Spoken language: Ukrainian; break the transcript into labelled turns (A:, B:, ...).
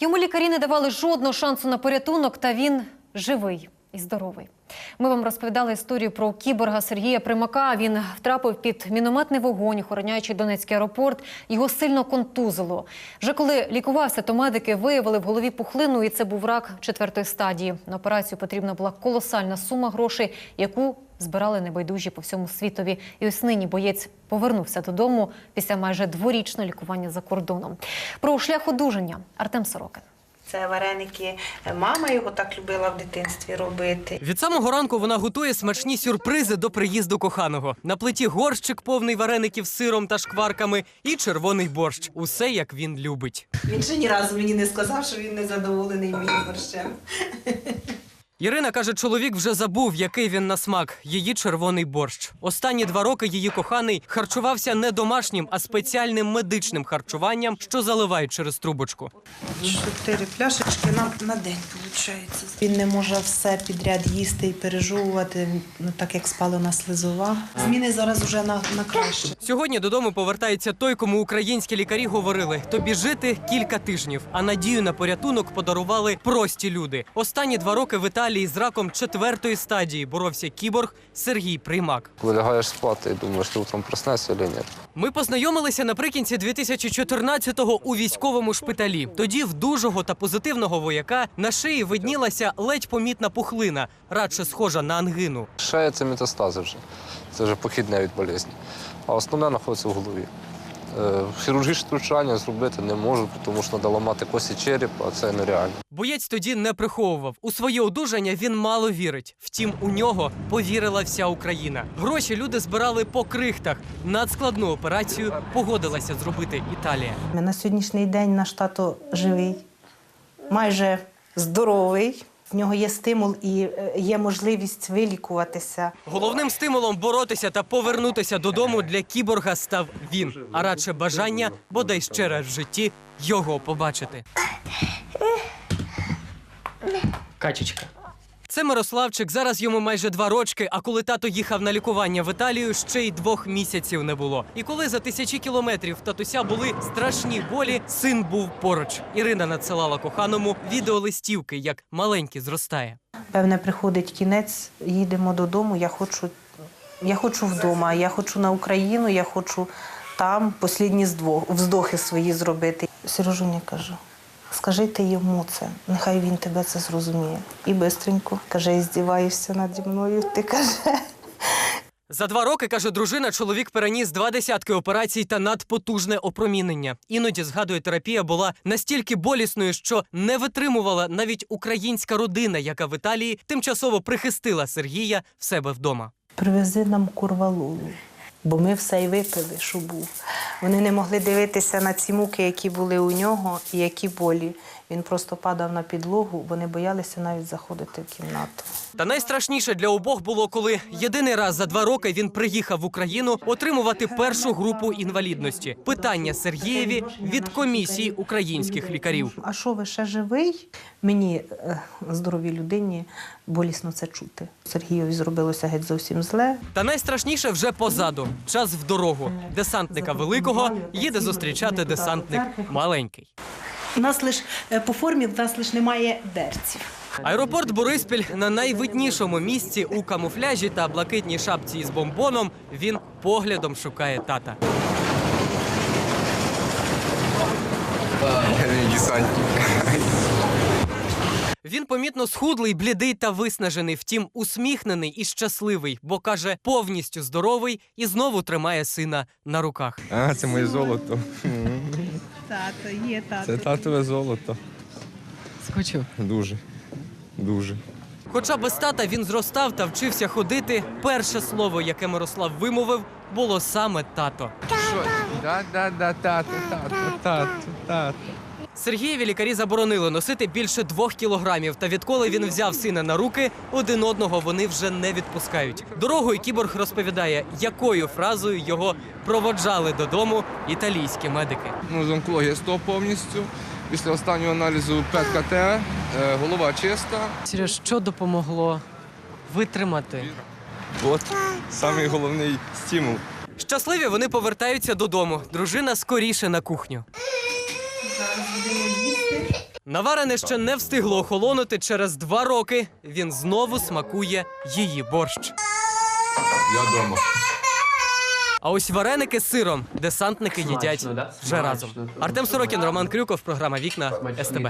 A: Йому лікарі не давали жодного шансу на порятунок, та він живий і здоровий. Ми вам розповідали історію про кіборга Сергія Примака. Він втрапив під мінометний вогонь, охороняючи Донецький аеропорт. Його сильно контузило. Вже коли лікувався, то медики виявили в голові пухлину, і це був рак четвертої стадії. На операцію потрібна була колосальна сума грошей, яку збирали небайдужі по всьому світові. І ось нині боєць повернувся додому після майже дворічного лікування за кордоном. Про шлях одужання Артем Сорокин.
B: Це вареники. Мама його так любила в дитинстві робити.
C: Від самого ранку вона готує смачні сюрпризи до приїзду коханого. На плиті горщик повний вареників з сиром та шкварками і червоний борщ. Усе як він любить.
B: Він ще ні разу мені не сказав, що він не задоволений моїм борщем.
C: Ірина каже, чоловік вже забув, який він на смак. Її червоний борщ. Останні два роки її коханий харчувався не домашнім, а спеціальним медичним харчуванням, що заливають через трубочку.
B: Чотири пляшечки на, на день виходить. Він не може все підряд їсти і пережовувати, ну так як спалена слизова. Зміни зараз вже на, на краще.
C: Сьогодні додому повертається той, кому українські лікарі говорили: тобі жити кілька тижнів. А надію на порятунок подарували прості люди. Останні два роки в Італії з раком четвертої стадії боровся кіборг Сергій Приймак.
D: Коли лягаєш спати і думаєш, ти утром проснешся чи ні.
C: Ми познайомилися наприкінці 2014-го у військовому шпиталі. Тоді в дужого та позитивного вояка на шиї виднілася ледь помітна пухлина, радше схожа на ангину.
D: Шея це метастази вже. Це вже похідне від болезні. А основне знаходиться в голові. Е, Хірургічне втручання зробити не можу, тому що треба ламати кості черепа, а це нереально.
C: Боєць тоді не приховував. У своє одужання він мало вірить. Втім, у нього повірила вся Україна. Гроші люди збирали по крихтах. Надскладну операцію погодилася зробити Італія.
B: На сьогоднішній день наш тато живий, майже здоровий. В нього є стимул і е, є можливість вилікуватися.
C: Головним стимулом боротися та повернутися додому для кіборга став він, а радше бажання, бодай ще раз в житті, його побачити. Качечка. Це Мирославчик. Зараз йому майже два рочки. А коли тато їхав на лікування в Італію, ще й двох місяців не було. І коли за тисячі кілометрів татуся були страшні болі, син був поруч. Ірина надсилала коханому відеолистівки, як маленький зростає.
B: Певне, приходить кінець, їдемо додому. Я хочу, я хочу вдома, я хочу на Україну, я хочу там послідні вздохи свої зробити. Сережуня кажу, скажи ти йому це, нехай він тебе це зрозуміє. І бистренько каже, і здіваєшся наді мною. Ти каже.
C: За два роки, каже дружина, чоловік переніс два десятки операцій та надпотужне опромінення. Іноді, згадує, терапія була настільки болісною, що не витримувала навіть українська родина, яка в Італії тимчасово прихистила Сергія в себе вдома.
B: Привези нам курвалолу, бо ми все й випили, що був. Вони не могли дивитися на ці муки, які були у нього, і які болі. Він просто падав на підлогу, вони боялися навіть заходити в кімнату.
C: Та найстрашніше для обох було, коли єдиний раз за два роки він приїхав в Україну отримувати першу групу інвалідності. Питання Сергієві від комісії українських лікарів.
B: А що ви ще живий? Мені, е, здоровій людині, болісно це чути. Сергієві зробилося геть зовсім зле.
C: Та найстрашніше вже позаду. Час в дорогу. Десантника великого їде зустрічати десантник маленький.
B: У нас лише по формі в нас лише немає берців.
C: Аеропорт Бориспіль на найвиднішому місці у камуфляжі та блакитній шапці із бомбоном. Він поглядом шукає тата. Він помітно схудлий, блідий та виснажений, втім усміхнений і щасливий, бо каже, повністю здоровий і знову тримає сина на руках.
E: А, це моє золото.
B: Тато, є тато.
E: Це татове золото.
C: Скочив.
E: Дуже. Дуже.
C: Хоча без тата він зростав та вчився ходити. Перше слово, яке Мирослав вимовив, було саме тато.
E: Що? Да, да, да, тато, тато, тато, тато.
C: Сергієві лікарі заборонили носити більше двох кілограмів. Та відколи він взяв сина на руки, один одного вони вже не відпускають. Дорогою кіборг розповідає, якою фразою його проводжали додому італійські медики.
E: Ну, з онкологія 100 повністю. Після останнього аналізу ПЕТ-КТ, е, голова чиста.
C: Сереж, що допомогло витримати?
E: От самий головний стимул.
C: Щасливі вони повертаються додому. Дружина скоріше на кухню. Наварене ще не встигло охолонути. Через два роки він знову смакує її борщ.
E: Я дома.
C: А ось вареники з сиром десантники їдять вже разом. Артем Сорокін, Роман Крюков, програма Вікна СТБ.